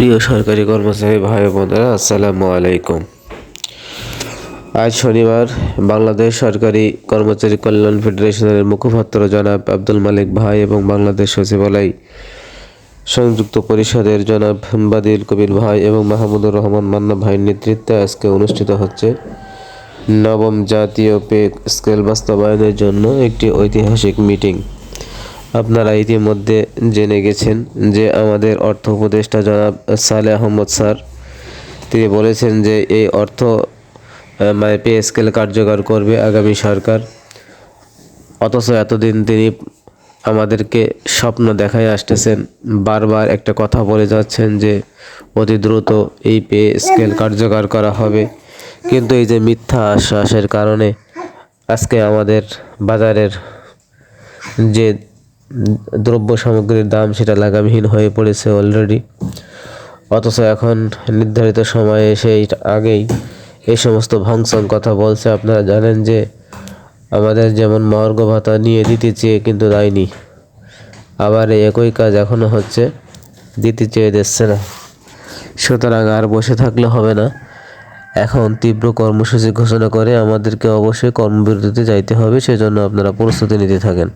প্রিয় সরকারি কর্মচারী ভাই বোনেরা, আসসালামু আলাইকুম। আজ শনিবার বাংলাদেশ সরকারি কর্মচারী কল্যাণ ফেডারেশনের মুখপাত্র জনাব আব্দুল মালিক ভাই এবং বাংলাদেশ সচিবালয় সংযুক্ত পরিষদের জনাব বাদিল কবির ভাই এবং মাহমুদুর রহমান মান্না ভাইয়ের নেতৃত্বে আজকে অনুষ্ঠিত হচ্ছে নবম জাতীয় পে স্কেল বাস্তবায়নের জন্য একটি ঐতিহাসিক মিটিং। আপনারা ইতিমধ্যে জেনে গেছেন যে আমাদের অর্থ উপদেষ্টা জনাব সালে আহমদ স্যার, তিনি বলেছেন যে এই অর্থ মানে পে স্কেল কার্যকর করবে আগামী সরকার। অথচ এতদিন তিনি আমাদেরকে স্বপ্ন দেখায় আসতেছেন, বারবার একটা কথা বলে যাচ্ছেন যে অতি দ্রুত এই পে স্কেল কার্যকর করা হবে। কিন্তু এই যে মিথ্যা আশ্বাসের কারণে আজকে আমাদের বাজারের যে দ্রব্য সামগ্রীর দাম সেটা লাগামহীন হয়ে পড়েছে অলরেডি অথচ এখন নির্ধারিত সময়ে সেই আগেই এই সমস্ত ভাংসং কথা বলছে। আপনারা জানেন যে আমাদের যেমন মহার্ঘ ভাতা নিয়ে দিতে চেয়ে কিন্তু দেয়নি আবার একই কাজ এখনও হচ্ছে, দিতে চেয়ে দিচ্ছে না। সুতরাং আর বসে থাকলে হবে না। এখন তীব্র কর্মসূচি ঘোষণা করে আমাদেরকে অবশ্যই কর্মবিরতিতে যাইতে হবে, সেজন্য আপনারা প্রস্তুতি নিতে থাকেন।